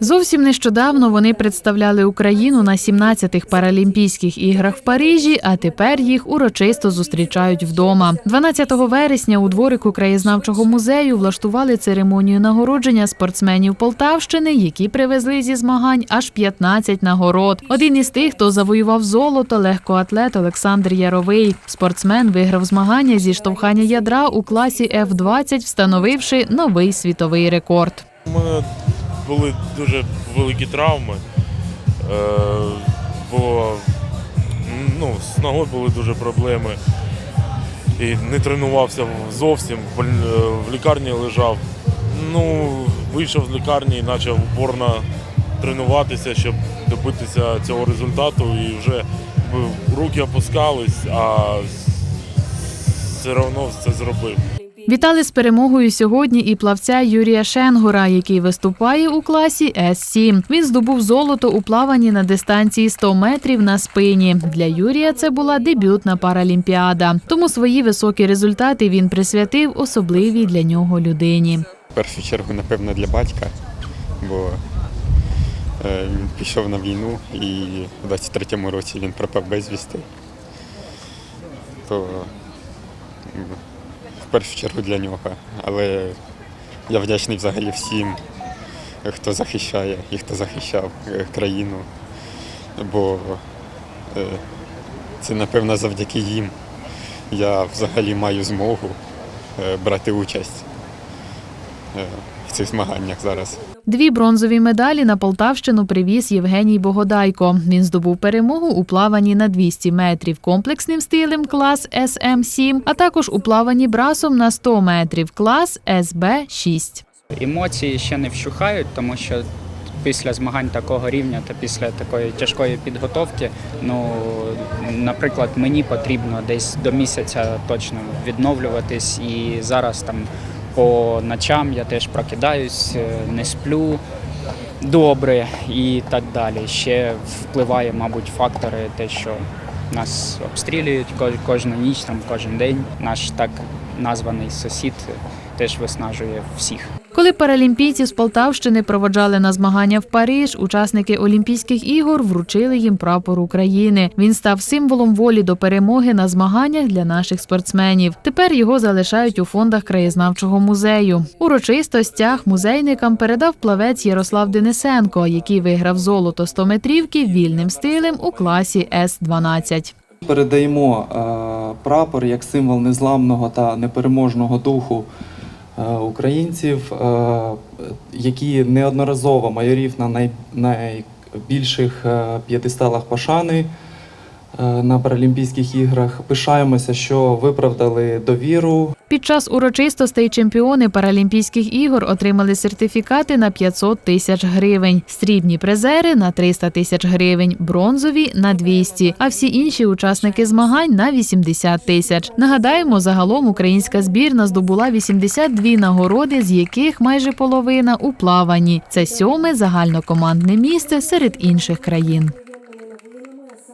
Зовсім нещодавно вони представляли Україну на 17-х Паралімпійських іграх в Парижі, а тепер їх урочисто зустрічають вдома. 12 вересня у дворику краєзнавчого музею влаштували церемонію нагородження спортсменів Полтавщини, які привезли зі змагань аж 15 нагород. Один із тих, хто завоював золото, легкоатлет Олександр Яровий. Спортсмен виграв змагання зі штовхання ядра у класі F-20, встановивши новий світовий рекорд. Мене були дуже великі травми, е, бо ну, з ногою були дуже проблеми. І не тренувався зовсім, в е, лікарні лежав. Ну, вийшов з лікарні і почав упорно тренуватися, щоб добитися цього результату. І вже руки опускались, а все одно це зробив. Вітали з перемогою сьогодні і плавця Юрія Шенгура, який виступає у класі С-7. Він здобув золото у плаванні на дистанції 100 метрів на спині. Для Юрія це була дебютна паралімпіада. Тому свої високі результати він присвятив особливій для нього людині. В першу чергу, напевно, для батька, бо е, він пішов на війну і в 23-му році він пропав безвісти. То першу чергу для нього. Але я вдячний взагалі всім, хто захищає і хто захищав е, країну. Бо е, це, напевно, завдяки їм я взагалі маю змогу е, брати участь цих змаганнях зараз. Дві бронзові медалі на Полтавщину привіз Євгеній Богодайко. Він здобув перемогу у плаванні на 200 метрів комплексним стилем клас СМ-7, а також у плаванні брасом на 100 метрів клас СБ-6. Емоції ще не вщухають, тому що після змагань такого рівня та після такої тяжкої підготовки, ну, наприклад, мені потрібно десь до місяця точно відновлюватись. І зараз там по ночам я теж прокидаюсь, е, не сплю добре і так далі. Ще впливає, мабуть, фактори, те, що нас обстрілюють ко- кожну ніч, там, кожен день. Наш так названий сусід теж виснажує всіх. Коли паралімпійці з Полтавщини проводжали на змагання в Париж, учасники Олімпійських ігор вручили їм прапор України. Він став символом волі до перемоги на змаганнях для наших спортсменів. Тепер його залишають у фондах краєзнавчого музею. Урочисто стяг музейникам передав плавець Ярослав Денисенко, який виграв золото 100 метрівки вільним стилем у класі С-12. Передаємо е, прапор як символ незламного та непереможного духу українців, е, які неодноразово майорів на найбільших п'ятисталах п'єдесталах пошани е, на Паралімпійських іграх. Пишаємося, що виправдали довіру Під час урочистостей чемпіони Паралімпійських ігор отримали сертифікати на 500 тисяч гривень, срібні призери на 300 тисяч гривень, бронзові на 200, а всі інші учасники змагань на 80 тисяч. Нагадаємо, загалом українська збірна здобула 82 нагороди, з яких майже половина у плаванні. Це сьоме загальнокомандне місце серед інших країн.